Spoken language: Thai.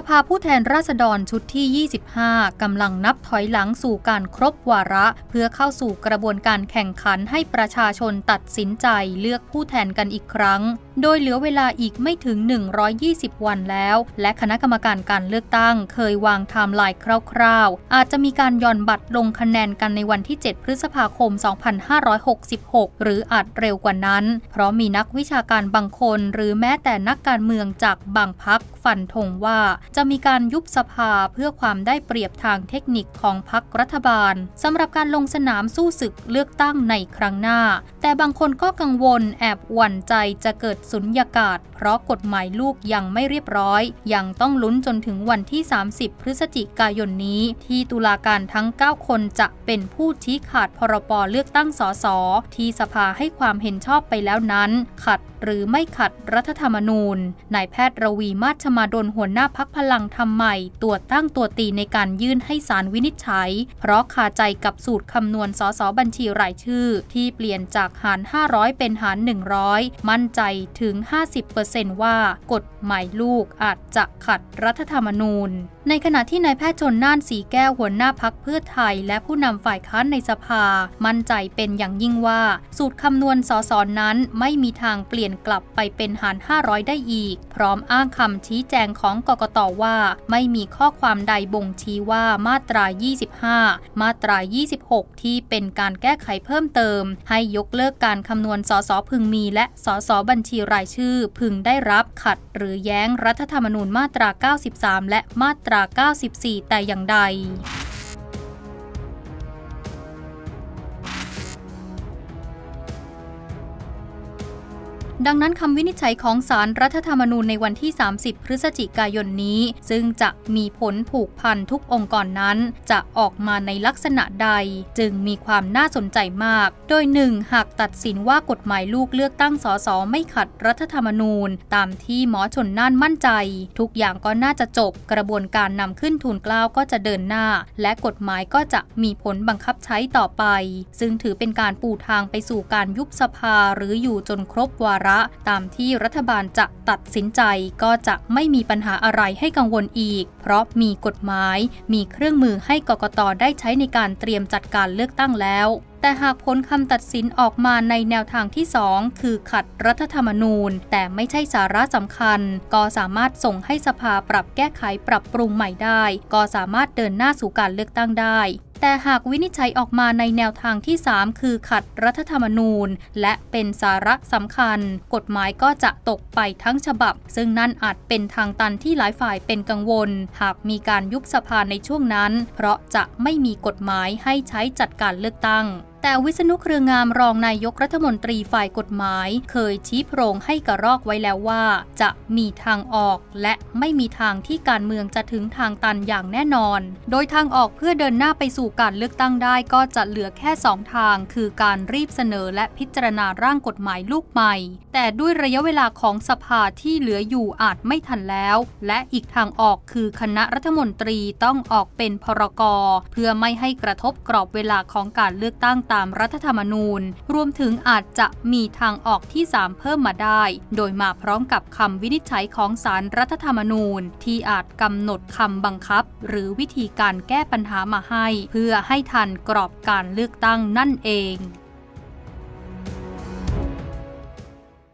สภาผู้แทนราษฎรชุดที่ 25 กำลังนับถอยหลังสู่การครบวาระ เพื่อเข้าสู่กระบวนการแข่งขันให้ประชาชนตัดสินใจเลือกผู้แทนกันอีกครั้ง โดยเหลือเวลาอีกไม่ถึง 120 วันแล้ว และคณะกรรมการการเลือกตั้ง เคยวางไทม์ไลน์คร่าวๆ อาจจะมีการย่อนบัตรลงคะแนนกันในวันที่ 7 พฤษภาคม 2566 หรืออาจเร็วกว่านั้น เพราะมีนักวิชาการบางคน หรือแม้แต่นักการเมืองจากบางพักฟันธงว่าจะมีการยุบสภาเพื่อความได้เปรียบทางเทคนิคของพรรครัฐบาลสำหรับการลงสนามสู้ศึกเลือกตั้งในครั้งหน้า แต่บางคนก็กังวลแอบหวั่นใจจะเกิดสุญญากาศ เพราะกฎหมายลูกยังไม่เรียบร้อย ยังต้องลุ้นจนถึงวันที่ 30 พฤศจิกายนนี้ ที่ตุลาการทั้ง 9 คนจะเป็นผู้ชี้ขาดพรบเลือกตั้งสสที่สภาให้ความเห็นชอบไปแล้วนั้น ขัดหรือไม่ขัดรัฐธรรมนูญ นายแพทย์ระวีมาชมาดลหัวหน้าพักพลังธรรมใหม่ ตัวตั้งตัวตีในการยื่นให้สารวินิจฉัย เพราะคาใจกับสูตรคำนวณสสบัญชีรายชื่อ ที่เปลี่ยนจากหาร 500 เป็นหาร 100 มั่นใจถึง 50%ว่ากฎหมายลูกอาจจะขัดรัฐธรรมนูญ ในขณะที่นายแพทย์ชนน่านสีแก้วหัวหน้าพักเพื่อไทย และผู้นำฝ่ายค้านในสภา มั่นใจเป็นอย่างยิ่งว่า สูตรคำนวณสสนั้นไม่มีทางเปลี่ยนกลับไปเป็นหาร 500 ได้อีก พร้อมอ้างคำชี้แจงของกกตว่า ไม่มีข้อความใดบ่งชี้ว่ามาตรา 25 มาตรา 26 ที่เป็นการแก้ไขเพิ่มเติม ให้ยกเลิกการคำนวณสสพึงมี และสสบัญชีรายชื่อ พึงได้รับขัดหรือแย้งรัฐธรรมนูญมาตรา 93 และมาตราา 94 แต่อย่างใด ดังนั้นคำวินิจฉัยของสารรัฐธรรมนูญในวันที่ 30 พฤศจิกายนนี้ ซึ่งจะมีผลผูกพันทุกองค์กรนั้น จะออกมาในลักษณะใด จึงมีความน่าสนใจมาก โดยหนึ่งหากตัดสินว่ากฎหมายลูกเลือกตั้งสสไม่ขัดรัฐธรรมนูญ ตามที่หมอชนน่านมั่นใจ ทุกอย่างก็น่าจะจบ กระบวนการนำขึ้นทูลเกล้าวก็จะเดินหน้า และกฎหมายก็จะมีผลบังคับใช้ต่อไป ซึ่งถือเป็นการปูทางไปสู่การยุบสภาหรืออยู่จนครบวาระตามที่รัฐบาลจะตัดสินใจก็จะไม่มีปัญหาอะไรให้กังวลอีก เพราะมีกฎหมายมีเครื่องมือให้กกตได้ใช้ในการเตรียมจัดการเลือกตั้งแล้วแต่หากผลคำตัดสินออกมาในแนวทางที่ 2 คือขัดรัฐธรรมนูญ แต่ไม่ใช่สาระสำคัญ ก็สามารถส่งให้สภาปรับแก้ไขปรับปรุงใหม่ได้ ก็สามารถเดินหน้าสู่การเลือกตั้งได้ แต่หากวินิจฉัยออกมาในแนวทางที่ 3 คือขัดรัฐธรรมนูญ และเป็นสาระสำคัญ กฎหมายก็จะตกไปทั้งฉบับ ซึ่งนั่นอาจเป็นทางตันที่หลายฝ่ายเป็นกังวล หากมีการยุบสภาในช่วงนั้น เพราะจะไม่มีกฎหมายให้ใช้จัดการเลือกตั้ง แต่วิษณุเครืองามรองนายกรัฐมนตรีฝ่ายกฎหมาย เคยชี้โพรงให้กระรอกไว้แล้วว่า จะมีทางออกและไม่มีทางที่การเมืองจะถึงทางตันอย่างแน่นอน โดยทางออกเพื่อเดินหน้าไปสู่การเลือกตั้งได้ก็จะเหลือแค่ 2 ทาง คือการรีบเสนอและพิจารณาร่างกฎหมายลูกใหม่ แต่ด้วยระยะเวลาของสภาที่เหลืออยู่อาจไม่ทันแล้ว และอีกทางออกคือคณะรัฐมนตรีต้องออกเป็นพรกรเพื่อไม่ให้กระทบกรอบเวลาของการเลือกตั้งตามรัฐธรรมนูญ รวมถึงอาจจะมีทางออกที่ 3 เพิ่มมาได้ โดยมาพร้อมกับคำวินิจฉัยของสารรัฐธรรมนูญ ที่อาจกำหนดคำบังคับ หรือวิธีการแก้ปัญหามาให้ เพื่อให้ทันกรอบการเลือกตั้งนั่นเอง